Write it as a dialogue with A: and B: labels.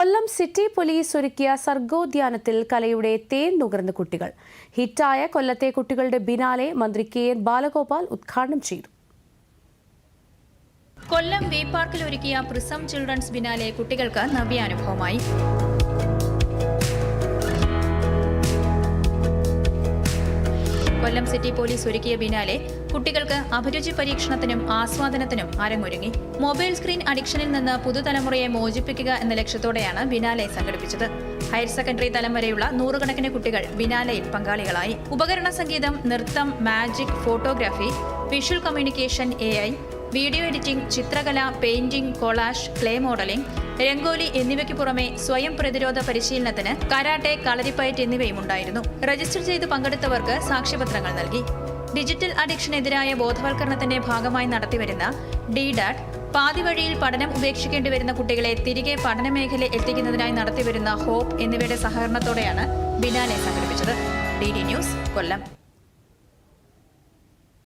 A: കൊല്ലം city police ഒരുക്കിയ സർഗോദ്യാനത്തിൽ കലയുടെ തേൻ നുകർന്ന കുട്ടികൾ. ഹിറ്റായ കൊല്ലത്തെ കുട്ടികളുടെ ബിനാലെ മന്ത്രി കെ എൻ ബാലഗോപാൽ ഉദ്ഘാടനം ചെയ്തു.
B: കൊല്ലം വേ പാർക്കിൽ ഒരുക്കിയ പ്രിസം ചിൽഡ്രൻസ് ബിനാലെ കുട്ടികൾക്ക് നവ്യാനുഭവമായി. കൊല്ലം സിറ്റി പോലീസ് ഒരുക്കിയ ബിനാലെ കുട്ടികൾക്ക് അഭിരുചി പരീക്ഷണത്തിനും ആസ്വാദനത്തിനും അരങ്ങൊരുങ്ങി. മൊബൈൽ സ്ക്രീൻ അഡിക്ഷനിൽ നിന്ന് പുതുതലമുറയെ മോചിപ്പിക്കുക എന്ന ലക്ഷ്യത്തോടെയാണ് ബിനാലെ സംഘടിപ്പിച്ചത്. ഹയർ സെക്കൻഡറി തലം വരെയുള്ള നൂറുകണക്കിന് കുട്ടികൾ ബിനാലയിൽ പങ്കാളികളായി. ഉപകരണ സംഗീതം നൃത്തം മാജിക് ഫോട്ടോഗ്രാഫി വിഷ്വൽ കമ്മ്യൂണിക്കേഷൻ എ വീഡിയോ എഡിറ്റിംഗ് ചിത്രകല painting collage clay modelling rangoli എന്നിവയ്ക്ക് പുറമെ സ്വയം പ്രതിരോധ പരിശീലനത്തിന് കരാട്ടെ കളരിപ്പയറ്റ് എന്നിവയും ഉണ്ടായിരുന്നു. രജിസ്റ്റർ ചെയ്ത് പങ്കെടുത്തവർക്ക് സാക്ഷ്യപത്രങ്ങൾ നൽകി. ഡിജിറ്റൽ അഡിക്ഷനെതിരായ ബോധവൽക്കരണത്തിന്റെ ഭാഗമായി നടത്തിവരുന്ന ഡി ഡാറ്റ് പാതിവഴിയിൽ പഠനം ഉപേക്ഷിക്കേണ്ടി വരുന്ന കുട്ടികളെ തിരികെ പഠനമേഖലയിൽ എത്തിക്കുന്നതിനായി നടത്തിവരുന്ന ഹോപ്പ് എന്നിവയുടെ സഹകരണത്തോടെയാണ് ബിനാനെ സംഘടിപ്പിച്ചത്. D D news Kollam.